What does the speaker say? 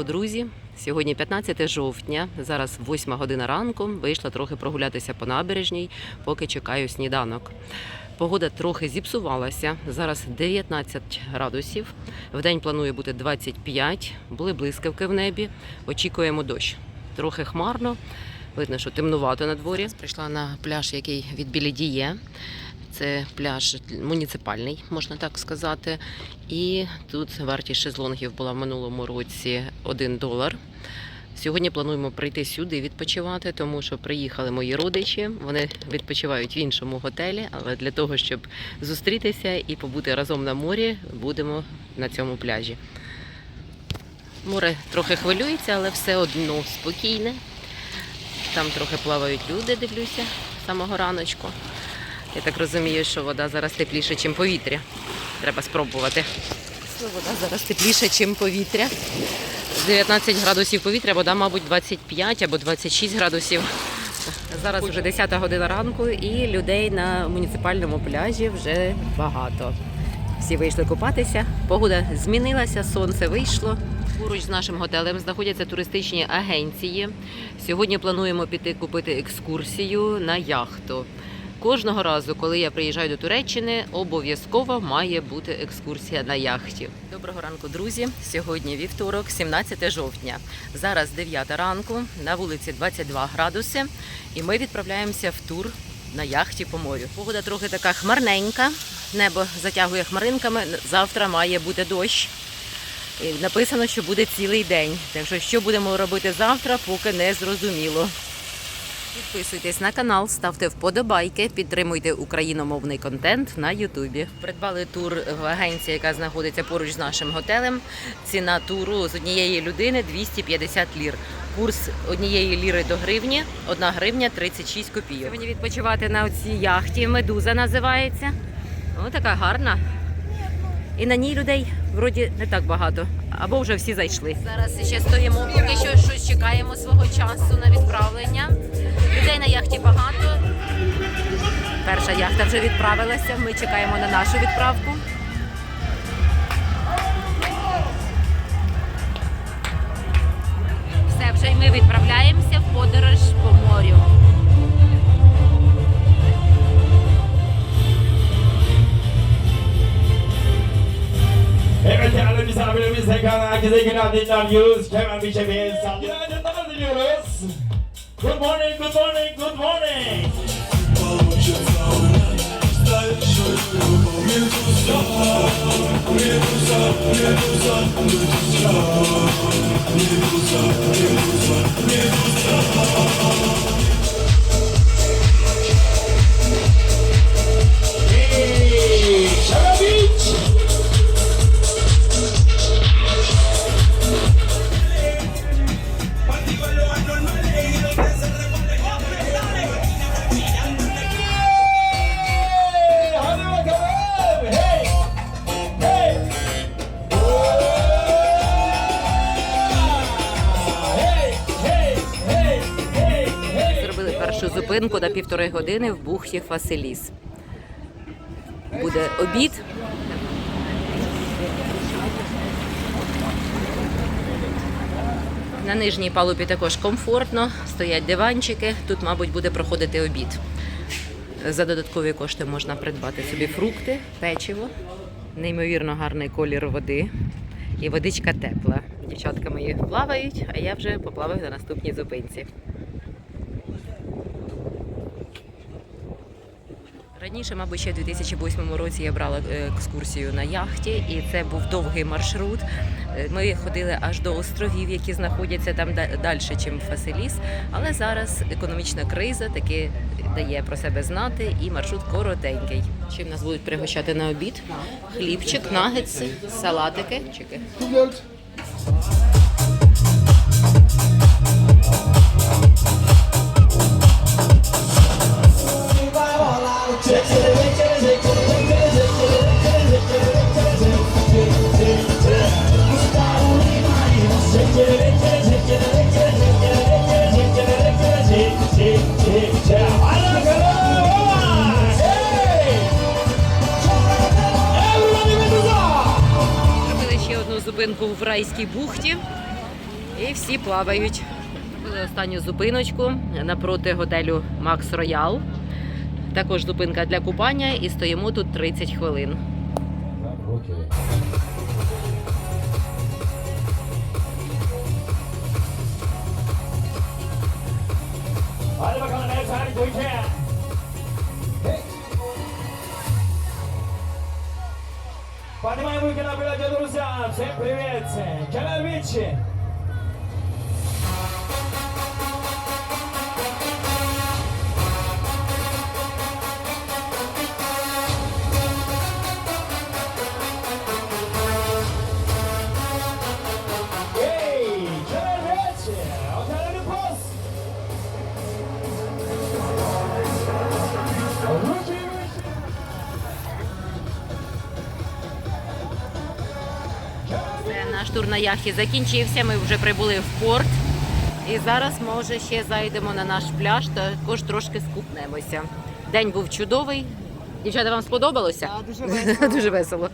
ранку, друзі. Сьогодні 15 жовтня, зараз 8 година ранку. Вийшла трохи прогулятися по набережній, поки чекаю сніданок. Погода трохи зіпсувалася. Зараз 19 градусів. Вдень планує бути 25. Були блискавки в небі. Очікуємо дощ. Трохи хмарно. Видно, що темнувато на дворі. Прийшла на пляж, який від Білідіє. Це пляж муніципальний, можна так сказати. І тут вартість шезлонгів була в минулому році 1 долар. Сьогодні плануємо прийти сюди відпочивати, тому що приїхали мої родичі. Вони відпочивають в іншому готелі, але для того, щоб зустрітися і побути разом на морі, будемо на цьому пляжі. Море трохи хвилюється, але все одно спокійне. Там трохи плавають люди, дивлюся, з самого раночку. Я так розумію, що вода зараз тепліша, ніж повітря. Треба спробувати. Вода зараз тепліша, ніж повітря. 19 градусів повітря, вода, мабуть, 25 або 26 градусів. Зараз вже 10 година ранку і людей на муніципальному пляжі вже багато. Всі вийшли купатися. Погода змінилася, сонце вийшло. Поруч з нашим готелем знаходяться туристичні агенції. Сьогодні плануємо піти купити екскурсію на яхту. Кожного разу, коли я приїжджаю до Туреччини, обов'язково має бути екскурсія на яхті. Доброго ранку, друзі! Сьогодні вівторок, 17 жовтня. Зараз 9 ранку, на вулиці 22 градуси, і ми відправляємося в тур на яхті по морю. Погода трохи така хмарненька, небо затягує хмаринками. Завтра має бути дощ. І написано, що буде цілий день. Так що, що будемо робити завтра, поки не зрозуміло. Підписуйтесь на канал, ставте вподобайки, підтримуйте україномовний контент на Ютубі. Придбали тур в агенції, яка знаходиться поруч з нашим готелем. Ціна туру з однієї людини 250 лір. Курс однієї ліри до гривні, одна гривня 36 копійок. Сьогодні відпочивати на цій яхті. Медуза називається. Ось така гарна. І на ній людей вроді не так багато, або вже всі зайшли. Зараз ще стоїмо, поки що щось чекаємо свого часу на відправлення. Людей на яхті багато. Перша яхта вже відправилася. Ми чекаємо на нашу відправку. Все, вже й ми відправляємося в подорож по морю. Herkese günaydınlar diyoruz. Hemen bir çepeğe günaydınlar diliyoruz. Good morning, good morning, good morning. Зупинку на півтори години в бухті Фаселіс. Буде обід. На нижній палубі також комфортно, стоять диванчики. Тут, мабуть, буде проходити обід. За додаткові кошти можна придбати собі фрукти, печиво, неймовірно гарний колір води і водичка тепла. Дівчатка мої плавають, а я вже поплаваю на наступній зупинці. Раніше, мабуть, ще в 2008 році я брала е, екскурсію на яхті, і це був довгий маршрут. Е, Ми ходили аж до островів, які знаходяться там далі, ніж Фаселіс. Але зараз економічна криза таки дає про себе знати, і маршрут коротенький. Чим нас будуть пригощати на обід? Хлібчик, нагетси, салатики. Чики. Зупинку в райській бухті. І всі плавають. Останню зупиночку напроти готелю Макс Роял. Також зупинка для купання і стоїмо тут 30 хвилин. Hey. Поднимаем руки на плечи, друзья! Всем привет! Канал Вичи! Наш тур на яхті закінчився. Ми вже прибули в порт. І зараз, може, ще зайдемо на наш пляж, також трошки скупнемося. День був чудовий. Дівчата, вам сподобалося? дуже весело. Дуже весело.